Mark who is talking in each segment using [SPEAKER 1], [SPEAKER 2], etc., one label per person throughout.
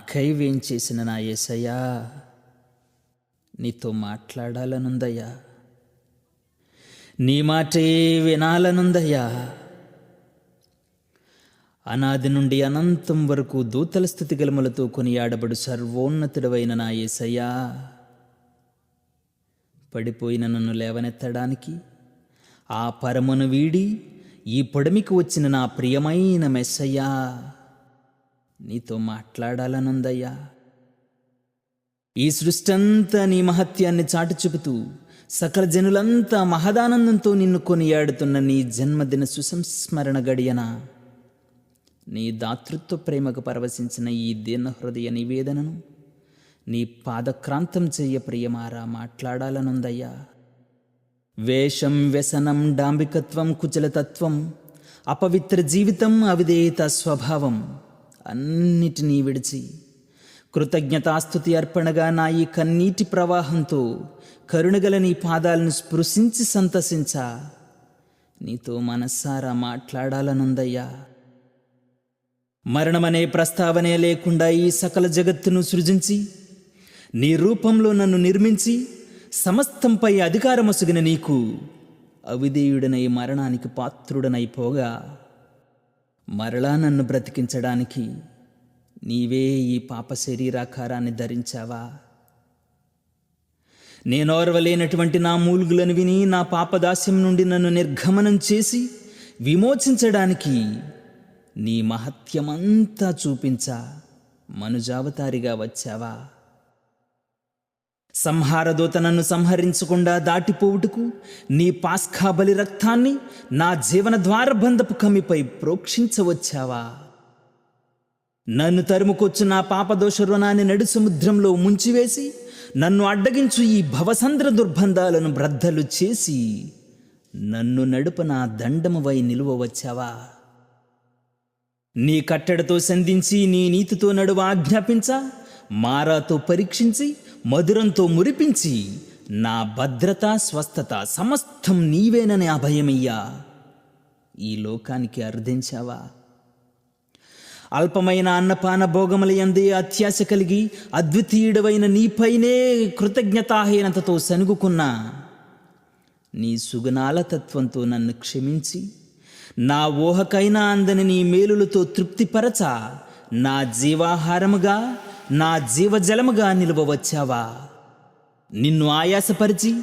[SPEAKER 1] నాకై వేంచేసిన నా యేసయ్యా నీతో మాట్లాడాలనుందయ్యా. నీ మాటే వినాలనుందయ్యా. అనాది నుండి అనంతం వరకు దూతల స్థుతిగలములతో కొనియాడబడు సర్వోన్నతుడవైన నా యేసయ్యా పడిపోయిన నన్ను లేవనెత్తడానికి ఆ పరమును వీడి ఈ పొడమికి వచ్చిన నా ప్రియమైన మెస్సయ్యా. నీతో మాట్లాడాలనుందయ్యా. ఈ సృష్టంతా నీ మహత్యాన్ని చాటు చెబుతూ సకల జనులంతా మహదానందంతో నిన్ను కొనియాడుతున్న నీ జన్మదిన సుసంస్మరణ గడియన. నీ దాతృత్వ ప్రేమకు పరవశించిన ఈ దీన హృదయ నివేదనను నీ పాదక్రాంతం చెయ్య ప్రియమారా మాట్లాడాలనుందయ్యా. వేషం వ్యసనం డాంబికత్వం కుచలతత్వం అపవిత్ర జీవితం అవిధేయత స్వభావం అన్నిటినీ విడిచి కృతజ్ఞతాస్తుతి అర్పణగా నా ఈ కన్నీటి ప్రవాహంతో కరుణగల నీ పాదాలను స్పృశించి సంతసించా. నీతో మనస్సారా మాట్లాడాలనుందయ్యా. మరణమనే ప్రస్తావనే లేకుండా ఈ సకల జగత్తును సృజించి నీ రూపంలో నన్ను నిర్మించి సమస్తంపై అధికారమొసగిన నీకు అవిధేయుడనై మరణానికి పాత్రుడనైపోగా మరలా నన్ను బ్రతికించడానికి నీవే ఈ పాప శరీరాకారాన్ని ధరించావా? నేనోర్వలేనటువంటి నా మూలుగులను విని నా పాపదాస్యం నుండి నన్ను నిర్గమనం చేసి విమోచించడానికి నీ మహత్యమంతా చూపించా. మనుజావతారిగా వచ్చావా? సంహారదూత నన్ను సంహరించకుండా దాటిపోవుటకు నీ పాస్కా బలి రక్తాన్ని నా జీవన ద్వారబంధపు కమిపై ప్రోక్షించవచ్చావా? నన్ను తరుముకొచ్చు నా పాపదోష రుణాన్ని నడు సముద్రంలో ముంచివేసి నన్ను అడ్డగించు ఈ భవసంద్ర దుర్బంధాలను బ్రద్దలు చేసి నన్ను నడుప నా దండమువై నిలువ వచ్చావా నీ కట్టడతో సంధించి నీ నీతితో నడువ ఆజ్ఞాపించా మారాతో పరీక్షించి మధురంతో మురిపించి నా భద్రత స్వస్థత సమస్తం నీవేనని అభయమయ్యా ఈ లోకానికి అర్థించావా అల్పమైన అన్నపాన భోగముల ఎందే అత్యాశ కలిగి అద్వితీయుడవైన నీపైనే కృతజ్ఞతాహీనతతో సనుగుకున్నా. నీ సుగుణాల తత్వంతో నన్ను క్షమించి నా ఊహకైనా అందని నీ మేలులతో తృప్తిపరచ నా జీవాహారముగా నా జీవజలముగా నిలువవచ్చావా? నిన్ను ఆయాసపరిచి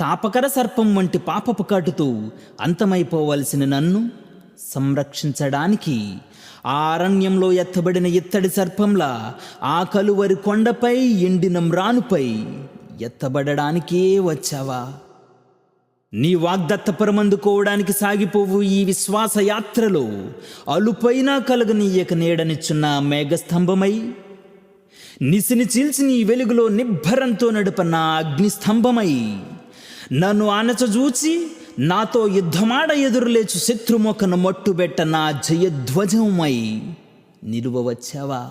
[SPEAKER 1] తాపకర సర్పం వంటి పాపపు కాటుతూ అంతమైపోవలసిన నన్ను సంరక్షించడానికి ఆ అరణ్యంలో ఎత్తబడిన ఇత్తడి సర్పంలా ఆ కలువరి కొండపై ఎండిన మ్రానుపై ఎత్తబడడానికే వచ్చావా? నీ వాగ్దత్తపరమందుకోవడానికి సాగిపోవు ఈ విశ్వాస యాత్రలో అలుపైనా కలగనీయక నీడనిచ్చున్న మేఘస్తంభమై నిసిని చీల్చి నీ వెలుగులో నిబ్బరంతో నడుప నా అగ్నిస్తంభమై. నన్ను ఆనచజూచి నాతో యుద్ధమాడ ఎదురులేచు శత్రుముఖను మట్టుబెట్ట నా జయధ్వజమై నిలువ వచ్చావా?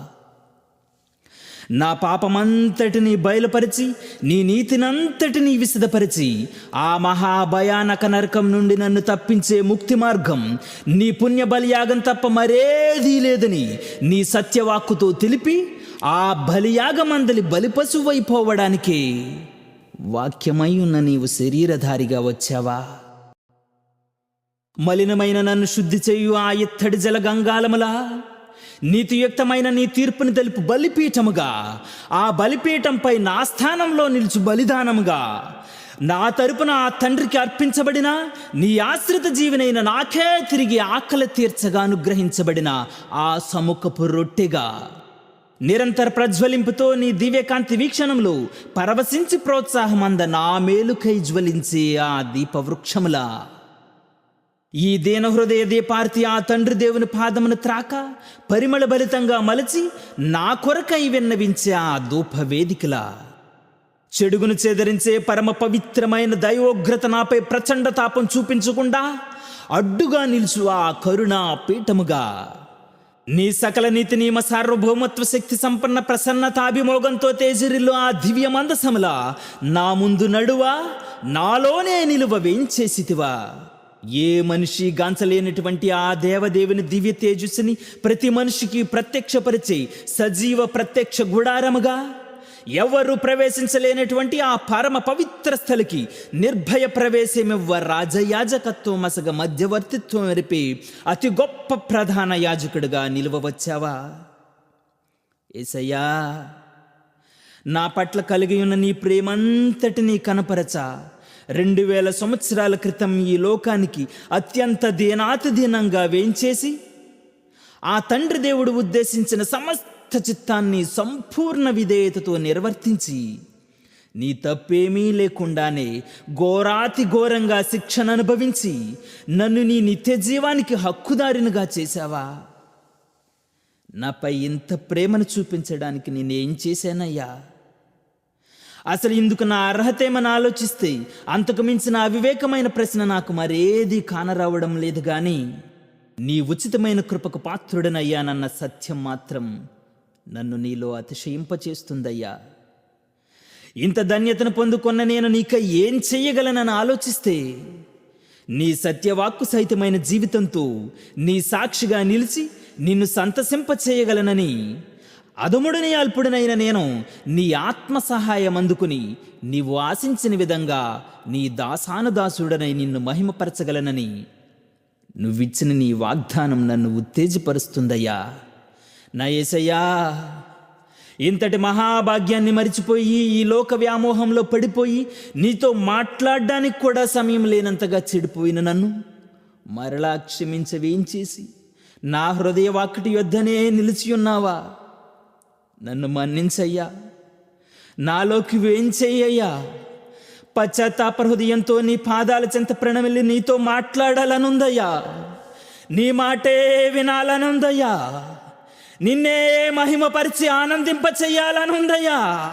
[SPEAKER 1] నా పాపమంతటిని బయలుపరిచి నీ నీతినంతటిని విశదపరిచి ఆ మహాభయానక నరకం నుండి నన్ను తప్పించే ముక్తి మార్గం నీ పుణ్య బలియాగం తప్ప మరేదీ లేదని నీ సత్యవాక్కుతో తెలిపి ఆ బలియాగమందలి బలిపశువైపోవడానికి వాక్యమై ఉన్న నీవు శరీరధారిగా వచ్చావా? మలినమైన నన్ను శుద్ధి చేయు ఆ ఇత్తడి జల గంగాలములా నీతియుక్తమైన నీ తీర్పుని తెలుపు బలిపీఠముగా ఆ బలిపీఠంపై నా స్థానంలో నిలుచు బలిదానముగా నా తరపున ఆ తండ్రికి అర్పించబడిన నీ ఆశ్రిత జీవినైన నాకే తిరిగి ఆకలి తీర్చగా అనుగ్రహించబడిన ఆ సముఖపు రొట్టెగా. నిరంతర ప్రజ్వలింపుతో నీ దివ్యకాంతి వీక్షణంలో పరవశించి ప్రోత్సాహమంద నా మేలుకై జ్వలించే ఆ దీపవృక్షములా. ఈ దీనహృదయ దీపార్తి ఆ తండ్రి దేవుని పాదమును త్రాక పరిమళ బలితంగా మలచి నా కొరకై విన్నవించే ఆ ధూప వేదికలా చెడుగును చెదరించే పరమ పవిత్రమైన దైవోగ్రత నాపై ప్రచండ తాపం చూపించకుండా అడ్డుగా నిలుచు ఆ కరుణా పీఠముగా. నీ సకల నీతి నియమ సార్వభౌమత్వ శక్తి సంపన్న ప్రసన్నతాభిమోగంతో తేజరిల్లు ఆ దివ్య మందసములా. నా ముందు నడువా నాలోనే నిలువవేం చేసితివా ఏ మనిషి గాంచలేనటువంటి ఆ దేవదేవుని దివ్య తేజస్సుని ప్రతి మనిషికి ప్రత్యక్షపరిచే సజీవ ప్రత్యక్ష గుడారముగా? ఎవరు ప్రవేశించలేనటువంటి ఆ పరమ పవిత్ర స్థలికి నిర్భయ ప్రవేశమివ్వ రాజయాజకత్వం అసగ మధ్యవర్తిత్వం ఎరిపి అతి గొప్ప ప్రధాన యాజకుడిగా నిలువవచ్చావా? ఏసయ్యా నా పట్ల కలిగి ఉన్న నీ ప్రేమంతటినీ కనపరచ. రెండు వేల సంవత్సరాల క్రితం ఈ లోకానికి అత్యంత దీనాతి దీనంగా వేంచేసి ఆ తండ్రి దేవుడు ఉద్దేశించిన సమస్త చిత్తాన్ని సంపూర్ణ విధేయతతో నిర్వర్తించి నీ తప్పేమీ లేకుండానే ఘోరాతి ఘోరంగా శిక్షణ అనుభవించి నన్ను నీ నిత్య జీవానికి హక్కుదారినిగా చేశావా? నాపై ఇంత ప్రేమను చూపించడానికి నేనేం చేశానయ్యా? అసలు ఇందుకు నా అర్హతేమని ఆలోచిస్తే అంతకు మించిన అవివేకమైన ప్రశ్న నాకు మరేది కానరావడం లేదు కానీ నీ ఉచితమైన కృపకు పాత్రుడనయ్యానన్న సత్యం మాత్రం నన్ను నీలో అతిశయింపచేస్తుందయ్యా. ఇంత ధన్యతను పొందుకున్న నేను నీక ఏం చెయ్యగలనని ఆలోచిస్తే నీ సత్యవాక్కు సహితమైన జీవితంతో నీ సాక్షిగా నిలిచి నిన్ను సంతసింప చేయగలనని అధముడిని అల్పుడినైన నేను నీ ఆత్మ సహాయం అందుకుని నీవు ఆశించిన విధంగా నీ దాసానుదాసుడనై నిన్ను మహిమపరచగలనని నువ్విచ్చిన నీ వాగ్దానం నన్ను ఉత్తేజపరుస్తుందయ్యా. నా ఇంతటి మహాభాగ్యాన్ని మరిచిపోయి ఈ లోక వ్యామోహంలో పడిపోయి నీతో మాట్లాడడానికి కూడా సమయం లేనంతగా చెడిపోయిన నన్ను మరలా క్షమించవేం చేసి నా హృదయ వాకిటి యొద్దనే నిలిచి ఉన్నావా? నన్ను మన్నించయ్యా. నాలోకి వేంచేయ్యా పశ్చాత్తాప హృదయంతో నీ పాదాల చెంత ప్రణమిల్లి నీతో మాట్లాడాలనుందయ్యా. నీ మాటే వినాలనుందయ్యా. నిన్నే మహిమపరిచి ఆనందింప చెయ్యాలనుందయ్యా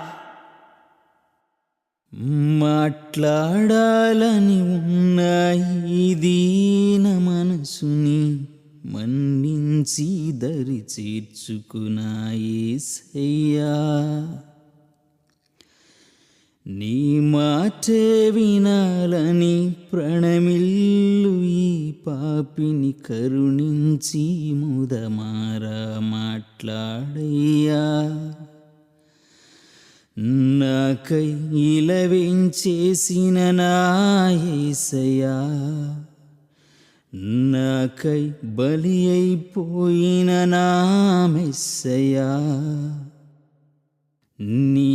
[SPEAKER 1] మాట్లాడాలని ఉన్న దీన మనసుని మన్నించి దరి చేర్చుకున్నాయేసయ్యా. నీ మాటే వినాలని ప్రణమిల్లు ఈ పాపిని కరుణించి ముదమారా మాట్లాడయ్యా. నాకై ఇలవేంచేసిన నాయసయా నాకై బలి అయిపోయిన నా మెస్సయా నీలో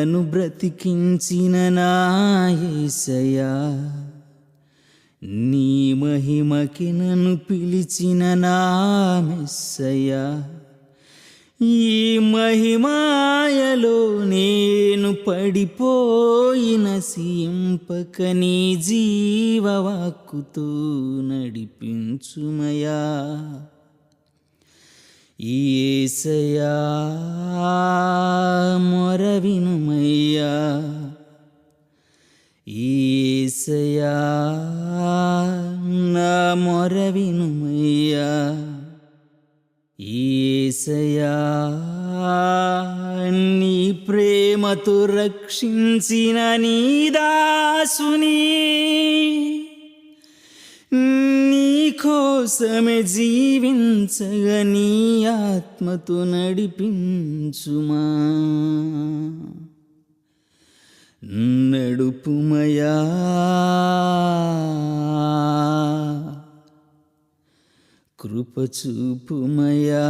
[SPEAKER 1] నన్ను బ్రతికించిన నాయసయా నీ మహిమకి నన్ను పిలిచిన నామెస్సయా ఈ మహిమాయలో నేను పడిపోయిన సింపక నీ జీవవాక్కుతో నడిపించుమయా ఈసయా మొరవినుమయ్యా ఈసయా నా మొరవినుమయ్యా ఈసయా నీ ప్రేమతో రక్షించిన నీ దాసుని కోసమే జీవించగని ఆత్మతో నడిపించుమా. నడుపుమయా. కృపచూపుమయా.